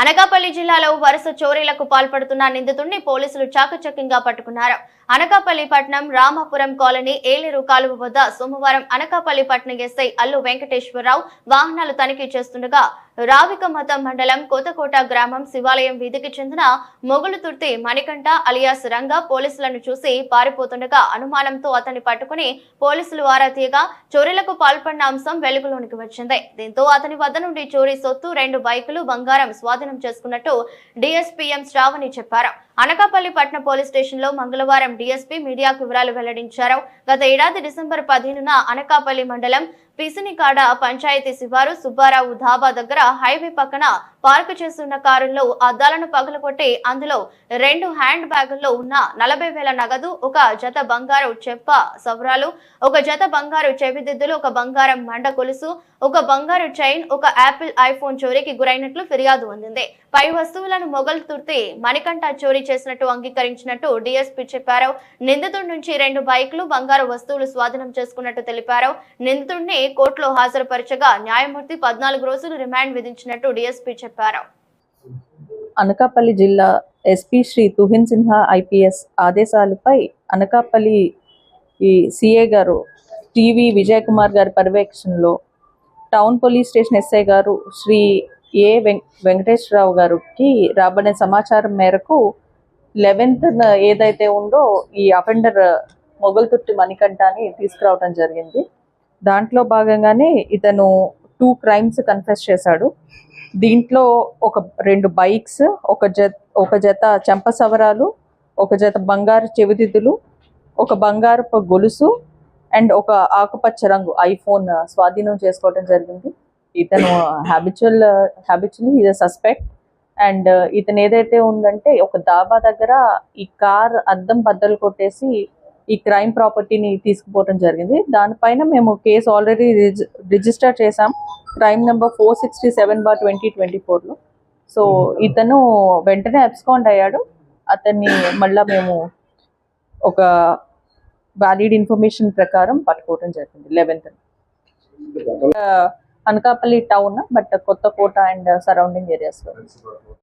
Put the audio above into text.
అనకాపల్లి జిల్లాలో వరుస చోరీలకు పాల్పడుతున్న నిందితుడిని పోలీసులు చాకచక్యంగా పట్టుకున్నారు. అనకాపల్లి పట్నం రామాపురం కాలనీ ఏలేరు కాలువ వద్ద సోమవారం అనకాపల్లి పట్నం ఎస్ఐ అల్లు వెంకటేశ్వరరావు వాహనాలు తనిఖీ చేస్తుండగా రావికమతం మండలం కొత్తకోట గ్రామం శివాలయం వీధికి చెందిన మొగులుతుర్తి మణికంఠ అలియాస్ రంగ పోలీసులను చూసి పారిపోతుండగా అనుమానంతో అతన్ని పట్టుకుని పోలీసులు ఆరా తీయగా చోరీలకు పాల్పడిన అంశం వెలుగులోనికి వచ్చింది. దీంతో అతని వద్ద నుండి చోరీ సొత్తు రెండు బైకులు బంగారం స్వాధీనం చేసుకున్నట్టు డిఎస్పీఎం శ్రావణి చెప్పారు. అనకాపల్లి పట్న పోలీస్ స్టేషన్లో మంగళవారం డీఎస్పీ మీడియాకు వివరాలు వెల్లడించారు. గత ఏడాది డిసెంబర్ పదిహేనున అనకాపల్లి మండలం పిసినికాడ పంచాయతీ శివారు సుబ్బారావు ధాబా దగ్గర హైవే పక్కన పార్కు చేస్తున్న కారులో అద్దాలను పగలగొట్టి అందులో రెండు హ్యాండ్ బ్యాగుల్లో ఉన్న నలభై వేల నగదు ఒక జత బంగారు చెప్ప సవరాలు ఒక జత బంగారు చెవిదిద్దులు ఒక బంగారం మండ కొలుసు ఒక బంగారు చైన్ ఒక యాపిల్ ఐఫోన్ చోరీకి గురైనట్లు ఫిర్యాదు అందింది. పై వస్తువులను మొగల్ తుర్తి మణికంఠ చోరీ చేసినట్టు అంగీకరించినట్టు డిఎస్పీ చెప్పారు. నిందితుడి నుంచి రెండు బైకులు బంగారు వస్తువులు స్వాధీనం చేసుకున్నట్టు తెలిపారు. నిందితుడిని కోర్టులో హాజరుపరచగా న్యాయమూర్తి పద్నాలుగు రోజులు రిమాండ్ విధించినట్టు డీఎస్పీ చెప్పారు. అనకాపల్లి జిల్లా ఎస్పీ శ్రీ తుహిన్ సిన్హా ఐపీఎస్ ఆదేశాలపై అనకాపల్లి ఈ సిఏ గారు టీవీ విజయ్ కుమార్ గారి పర్యవేక్షణలో టౌన్ పోలీస్ స్టేషన్ ఎస్ఐ గారు శ్రీ ఏ వెం వెంకటేశ్వరరావు గారికి రాబడిన సమాచారం మేరకు లెవెన్త్ ఏదైతే ఉందో ఈ అఫెండర్ మొగల్తుర్తి మణికంఠాన్ని తీసుకురావడం జరిగింది. దాంట్లో భాగంగానే ఇతను టూ క్రైమ్స్ కన్ఫెస్ చేశాడు. దీంట్లో ఒక రెండు బైక్స్ ఒక జత ఒక జత చెంప సవరాలు ఒక జత బంగారు చెవిదిద్దులు ఒక బంగారపు గొలుసు అండ్ ఒక ఆకుపచ్చ రంగు ఐఫోన్ స్వాధీనం చేసుకోవడం జరిగింది. ఇతను హ్యాబిచువల్ హ్యాబిచువల్లీ ఇది సస్పెక్ట్ అండ్ ఇతను ఏదైతే ఉందంటే ఒక దాబా దగ్గర ఈ కార్ అద్దం బద్దలు కొట్టేసి ఈ క్రైమ్ ప్రాపర్టీని తీసుకుపోవడం జరిగింది. దానిపైన మేము కేసు ఆల్రెడీ రిజిస్టర్ చేసాం crime number four sixty seven bar twenty twenty ఫోర్లో. సో ఇతను వెంటనే అబ్స్కాండ్ అయ్యాడు. అతన్ని మళ్ళా మేము ఒక వ్యాలిడ్ ఇన్ఫర్మేషన్ ప్రకారం పట్టుకోవడం జరిగింది eleventh Anakapalli town but Kothakota and surrounding ఏరియాస్లో.